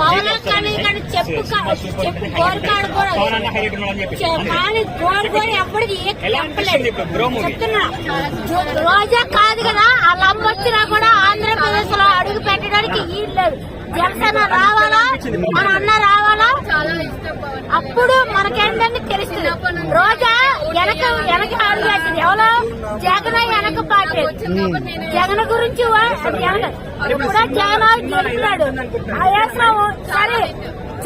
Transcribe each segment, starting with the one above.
పవన్ కానీ ఇక్కడ చెప్పు కూడా కానీ ఎప్పటికి చెప్పలేదు. చెప్తున్నా. రోజా కాదు కదా అమ్మ వచ్చినా కూడా ఆంధ్రప్రదేశ్లో అడుగు పెట్టడానికి వీలు లేదు. జనసేన రావాలా? మన అన్న రావాలా? అప్పుడు మనకేంటని తెలుస్తుంది. రోజా వెనక వెనక అడుగు ఎవరో? జగన్ పార్టీ జగన్ గురించి వా- జగన్ ఇప్పుడు జగన్ గెలిపినాడు ఆ వేసినావు సరే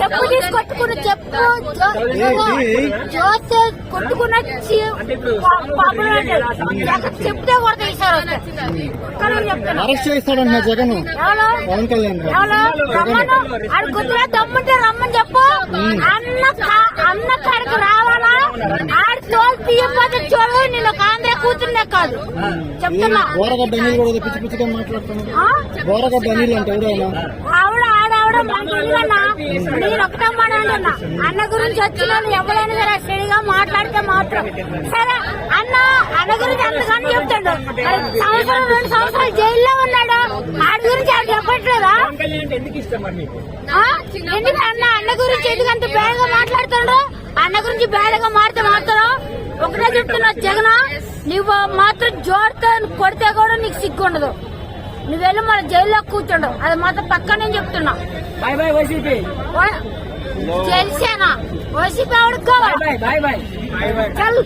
చెప్పు తీసి కొట్టుకున్న చెప్పు. జోస్తే కొట్టుకున్న చెప్తే కొడతా ఈసారి చెప్తాను జగన్. పవన్ కళ్యాణ్ గారు. ఎవరు? రమ్మను. ఆడు గుర్తులో దమ్ముంటే రమ్మని చెప్పు. అన్న అన్న కాడికి రావాలా? తోలు తీయకపోతే చూడు నేను ఒక ఆంధ్ర కూతురునే కాదు. చెప్తున్నా. బోరగడ్డ అనిల్ కూడా పిచ్చి పిచ్చిగా మాట్లాడుతున్నాడు? బోరగడ్డ అనిల్ అంటే ఆవిడ ఆడావిడ మంచిదన్నా నేను ఒకటే మాట అంటున్నా. అన్న గురించి వచ్చిన ఎవరైనా సరే సరిగా మాట్లాడితే మాత్రం. సరే అన్న అన్న గురించి అంతగానే చెప్తాడు. సంవత్సరం రెండు సంవత్సరాలు జైల్లో ఉన్నాడు? ఆడి గురించి ఆడు చెప్పట్లేదా? ఎందుకు అన్న అన్న గురించి ఎందుకు అంత బేడగా మాట్లాడుతుండ్రు అన్న గురించి బేడగా మాడితే మాత్రం ఒకటే చెప్తున్నా జగన్ నువ్వు మాత్రం జోరుతో కొడితే కూడా నీకు సిగ్గు ఉండదు. నువ్వు వెళ్ళి మన జైల్లో కూర్చోండు. అది మాత్రం పక్క నేను చెప్తున్నా. బాయ్ బాయ్ వైసీపీ తెలిసేనా వైసీపీ ఆవిడకి కావాలి? Bye bye bye bye bye. చల్.